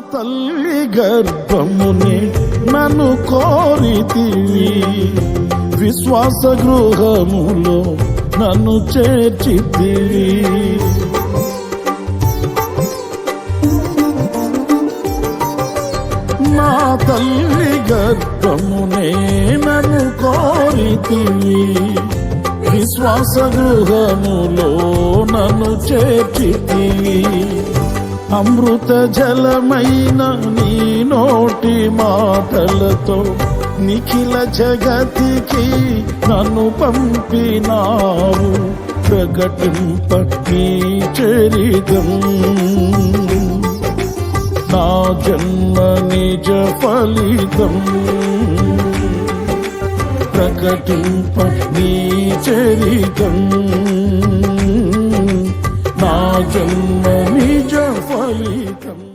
తల్లి గర్భముని నన్ను కోరితివి. విశ్వాస గృహములో నన్ను చేర్చితివి. నా తల్లి గర్భమునే నన్ను కోరితివి. విశ్వాస గృహములో నన్ను చేర్చితివి. అమృత జలమైన నీ నోటి మాటలతో నిఖిల జగతికి నన్ను పంపినావు. ప్రకటింప నీ చరితం నా జన్మ నిజ ఫలితం. ప్రకటింప నీ చరితం నా జన్మ மாலிகம்